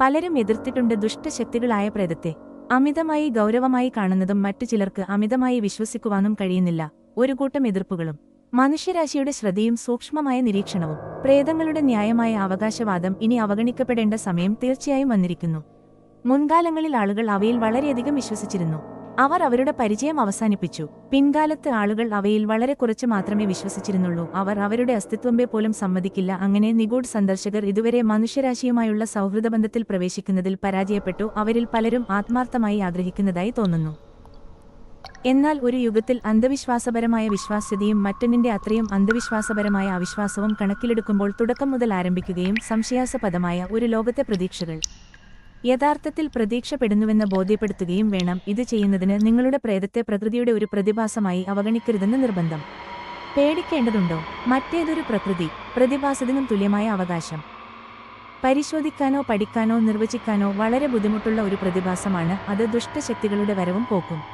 പലരും എതിർത്തിട്ടുണ്ട് ദുഷ്ടശക്തികളായ പ്രേതത്തെ. അമിതമായി ഗൗരവമായി കാണുന്നതും മറ്റു ചിലർക്ക് അമിതമായി വിശ്വസിക്കുവാനും കഴിയുന്നില്ല. ഒരു കൂട്ടം എതിർപ്പുകളും. മനുഷ്യരാശിയുടെ ശ്രദ്ധയും സൂക്ഷ്മമായ നിരീക്ഷണവും. പ്രേതങ്ങളുടെ ന്യായമായ അവകാശവാദം ഇനി അവഗണിക്കപ്പെടേണ്ട സമയം തീർച്ചയായും വന്നിരിക്കുന്നു. മുൻകാലങ്ങളിൽ ആളുകൾ അവയിൽ വളരെയധികം വിശ്വസിച്ചിരുന്നു. അവർ അവരുടെ പരിചയം അവസാനിപ്പിച്ചു. പിൻകാലത്ത് ആളുകൾ അവയിൽ വളരെ കുറച്ച് മാത്രമേ വിശ്വസിച്ചിരുന്നുള്ളൂ. അവർ അവരുടെ അസ്തിത്വമേ പോലും സമ്മതിക്കില്ല. അങ്ങനെ നിഗൂഢ സന്ദർശകർ ഇതുവരെ മനുഷ്യരാശിയുമായുള്ള സൗഹൃദ ബന്ധത്തിൽ പ്രവേശിക്കുന്നതിൽ പരാജയപ്പെട്ടു. അവരിൽ പലരും ആത്മാർത്ഥമായി ആഗ്രഹിക്കുന്നതായി തോന്നുന്നു. എന്നാൽ ഒരു യുഗത്തിൽ അന്ധവിശ്വാസപരമായ വിശ്വാസ്യതയും മറ്റൊന്നിന്റെ അത്രയും അന്ധവിശ്വാസപരമായ അവിശ്വാസവും കണക്കിലെടുക്കുമ്പോൾ തുടക്കം മുതൽ ആരംഭിക്കുകയും സംശയാസ്പദമായ ഒരു ലോകത്തെ പ്രതീക്ഷകൾ. യഥാർത്ഥത്തിൽ പ്രതീക്ഷപ്പെടുന്നുവെന്ന് ബോധ്യപ്പെടുത്തുകയും വേണം. ഇത് ചെയ്യുന്നതിന് നിങ്ങളുടെ പ്രേതത്തെ പ്രകൃതിയുടെ ഒരു പ്രതിഭാസമായി അവഗണിക്കരുതെന്ന് നിർബന്ധം. പേടിക്കേണ്ടതുണ്ടോ? മറ്റേതൊരു പ്രകൃതി പ്രതിഭാസത്തിനും തുല്യമായ അവകാശം. പരിശോധിക്കാനോ പഠിക്കാനോ നിർവചിക്കാനോ വളരെ ബുദ്ധിമുട്ടുള്ള ഒരു പ്രതിഭാസമാണ്. അത് ദുഷ്ടശക്തികളുടെ വരവും പോക്കും.